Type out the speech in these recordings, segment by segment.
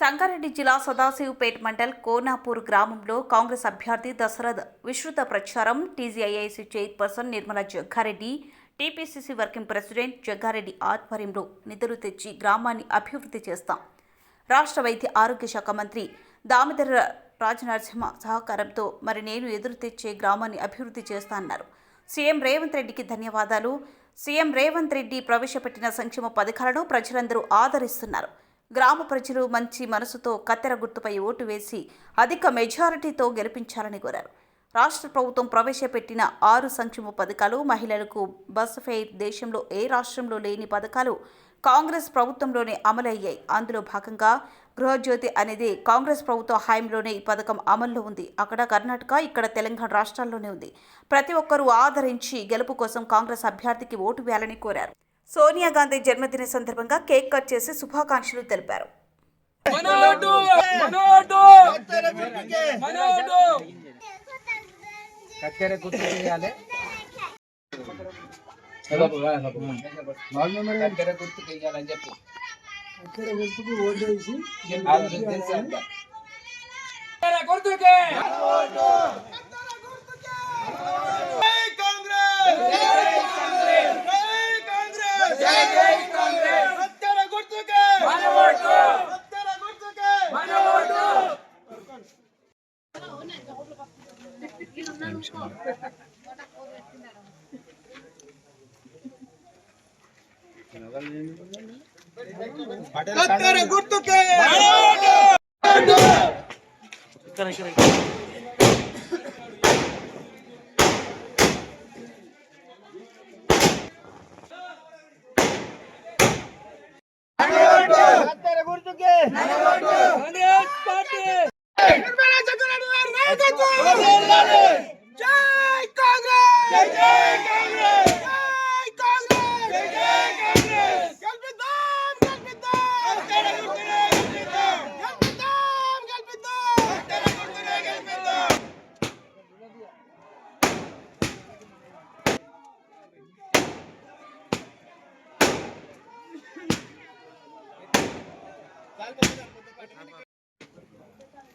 సంగారెడ్డి జిల్లా సదాశివపేట్ మండల్ కోనాపూర్ గ్రామంలో కాంగ్రెస్ అభ్యర్థి దశరథ్ విస్తృత ప్రచారం. TGIIC chairperson Nirmala Jaggareddy TPCC working president Jaggareddy ఆధ్వర్యంలో నిధులు తెచ్చి గ్రామాన్ని అభివృద్ధి చేస్తాం. రాష్ట్ర వైద్య ఆరోగ్య శాఖ మంత్రి దామోదర రాజనరసింహ సహకారంతో మరి నేను ఎదురు తెచ్చే గ్రామాన్ని అభివృద్ధి చేస్తానన్నారు సీఎం రేవంత్ రెడ్డికి ధన్యవాదాలు. సీఎం రేవంత్ రెడ్డి ప్రవేశపెట్టిన సంక్షేమ పథకాలను ప్రజలందరూ ఆదరిస్తున్నారు. గ్రామ ప్రజలు మంచి మనసుతో కత్తెర గుర్తుపై ఓటు వేసి అధిక మెజారిటీతో గెలిపించాలని కోరారు. రాష్ట్ర ప్రభుత్వం ప్రవేశపెట్టిన ఆరు సంక్షేమ పథకాలు మహిళలకు బస్ ఫెయిర్ దేశంలో ఏ రాష్ట్రంలో లేని పథకాలు కాంగ్రెస్ ప్రభుత్వంలోనే అమలయ్యాయి. అందులో భాగంగా గృహజ్యోతి అనేది కాంగ్రెస్ ప్రభుత్వ హయాంలోనే ఈ పథకం అమల్లో ఉంది. అక్కడ కర్ణాటక ఇక్కడ తెలంగాణ రాష్ట్రాల్లోనే ఉంది. ప్రతి ఒక్కరూ ఆదరించి గెలుపు కోసం కాంగ్రెస్ అభ్యర్థికి ఓటు వేయాలని కోరారు. సోనియా గాంధీ జన్మదిన సందర్భంగా కేక్ కట్ చేసి శుభాకాంక్షలు తెలిపారు. మనోడు సత్యర గుర్తుకే మనోడు కాంగ్రెస్ పార్టీ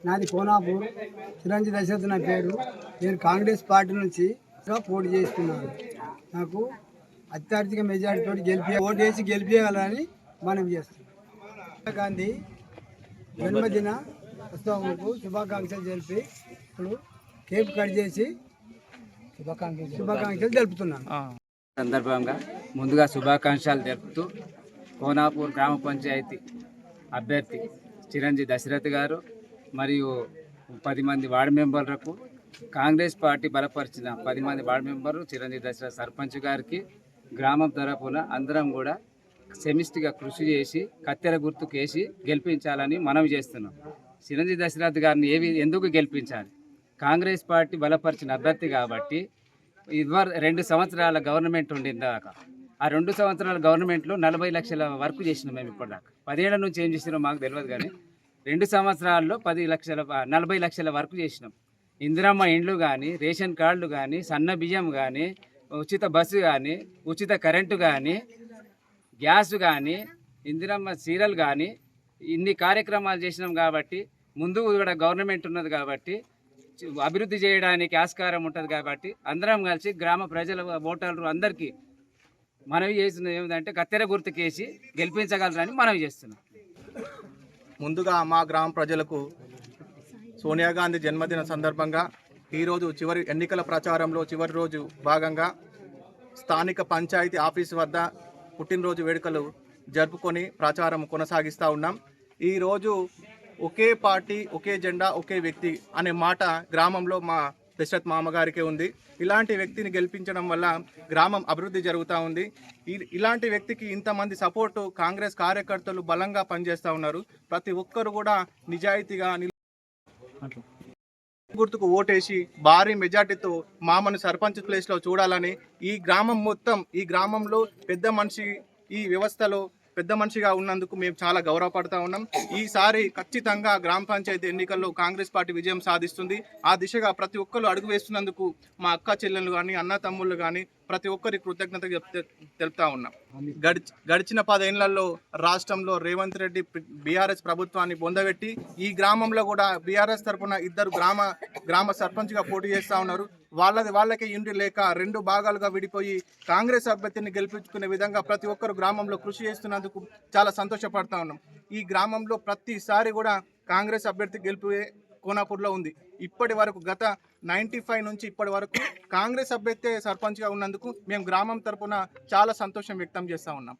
నాది కోనాపూర్. చిరంజీవి దశరథ్ నా పేరు. నేను కాంగ్రెస్ పార్టీ నుంచి పోటీ చేస్తున్నాను. నాకు అత్యధిక మెజారిటీతో గెలిపి ఓటు వేసి గెలిపించాలని మనం చేస్తున్నాం ఇందిరా గాంధీ జన్మదిన ఉత్సవంకు శుభాకాంక్షలు తెలిపి ఇప్పుడు కేక్ కట్ చేసి శుభాకాంక్షలు శుభాకాంక్షలు తెలుపుతున్నాను. సందర్భంగా ముందుగా శుభాకాంక్షలు తెలుపుతూ కోనాపూర్ గ్రామ పంచాయతీ అభ్యర్థి చిరంజీవి దశరథ్ గారు మరియు పది మంది వార్డు మెంబర్లకు కాంగ్రెస్ పార్టీ బలపరిచిన పది మంది వార్డు మెంబర్లు చిరంజీవి దశరథ్ సర్పంచ్ గారికి గ్రామం తరపున అందరం కూడా సెమిస్ట్గా కృషి చేసి కత్తెర గుర్తుకేసి గెలిపించాలని మనవి చేస్తున్నాం. చిరంజీవి దశరథ్ గారిని ఏవి ఎందుకు గెలిపించాలి? కాంగ్రెస్ పార్టీ బలపరిచిన అభ్యర్థి కాబట్టి ఇదివర రెండు సంవత్సరాల గవర్నమెంట్ ఉండిందాక ఆ రెండు సంవత్సరాల గవర్నమెంట్లో నలభై లక్షల వర్క్ చేసినాం మేము ఇప్పటిదాకా పదిహేడు నుంచి ఏం చేసినాం మాకు తెలియదు కానీ రెండు సంవత్సరాల్లో పది లక్షల నలభై లక్షల వర్క్ చేసినాం. ఇందిరమ్మ ఇండ్లు కానీ రేషన్ కార్డులు కానీ సన్న బియ్యం కానీ ఉచిత బస్సు కానీ ఉచిత కరెంటు కానీ గ్యాస్ కానీ ఇందిరమ్మ సీరలు కానీ ఇన్ని కార్యక్రమాలు చేసినాం కాబట్టి ముందు కూడా గవర్నమెంట్ ఉన్నది కాబట్టి అభివృద్ధి చేయడానికి ఆస్కారం ఉంటుంది కాబట్టి అందరం కలిసి గ్రామ ప్రజల ఓటర్లు అందరికీ మనవి చేస్తున్నది ఏమిటంటే కత్తెర గుర్తుకేసి గెలిపించగలరని మనవి చేస్తున్నాం. ముందుగా మా గ్రామ ప్రజలకు సోనియా గాంధీ జన్మదిన సందర్భంగా ఈరోజు చివరి ఎన్నికల ప్రచారంలో చివరి రోజు భాగంగా స్థానిక పంచాయతీ ఆఫీస్ వద్ద పుట్టినరోజు వేడుకలు జరుపుకొని ప్రచారం కొనసాగిస్తూ ఉన్నాం. ఈరోజు ఒకే పార్టీ ఒకే జెండా ఒకే వ్యక్తి అనే మాట గ్రామంలో మా దశరథ్ మామగారికే ఉంది. ఇలాంటి వ్యక్తిని గెలిపించడం వల్ల గ్రామం అభివృద్ధి జరుగుతూ ఉంది. ఇలాంటి వ్యక్తికి ఇంతమంది సపోర్టు కాంగ్రెస్ కార్యకర్తలు బలంగా పనిచేస్తూ ఉన్నారు. ప్రతి ఒక్కరు కూడా నిజాయితీగా గుర్తుకు ఓటేసి భారీ మెజార్టీతో మామను సర్పంచ్ ప్లేస్లో చూడాలని ఈ గ్రామం మొత్తం ఈ గ్రామంలో పెద్ద మనిషి ఈ వ్యవస్థలో పెద్ద మనిషిగా ఉన్నందుకు మేము చాలా గౌరవపడతా ఉన్నాం. ఈసారి ఖచ్చితంగా గ్రామ పంచాయతీ ఎన్నికల్లో కాంగ్రెస్ పార్టీ విజయం సాధిస్తుంది. ఆ దిశగా ప్రతి ఒక్కరు అడుగు వేస్తున్నందుకు మా అక్క చెల్లెలు కానీ అన్న తమ్ముళ్ళు కానీ ప్రతి ఒక్కరి కృతజ్ఞత చెప్తే తెలుపుతా ఉన్నాం. గడిచి గడిచిన పదేళ్ళలో రాష్ట్రంలో రేవంత్ రెడ్డి బీఆర్ఎస్ ప్రభుత్వాన్ని పొందబెట్టి ఈ గ్రామంలో కూడా బీఆర్ఎస్ తరఫున ఇద్దరు గ్రామ గ్రామ సర్పంచ్గా పోటీ చేస్తూ ఉన్నారు. వాళ్ళది వాళ్ళకి ఇంటి లేక రెండు భాగాలుగా విడిపోయి కాంగ్రెస్ అభ్యర్థిని గెలిపించుకునే విధంగా ప్రతి ఒక్కరు గ్రామంలో కృషి చేస్తున్నందుకు చాలా సంతోషపడతా ఉన్నాం. ఈ గ్రామంలో ప్రతిసారి కూడా కాంగ్రెస్ అభ్యర్థి గెలిపే కోనాపూర్లో ఉంది. ఇప్పటి వరకు గత నైంటీ ఫైవ్ నుంచి ఇప్పటి వరకు కాంగ్రెస్ అభ్యర్థి సర్పంచ్గా ఉన్నందుకు మేము గ్రామం తరపున చాలా సంతోషం వ్యక్తం చేస్తూ ఉన్నాం.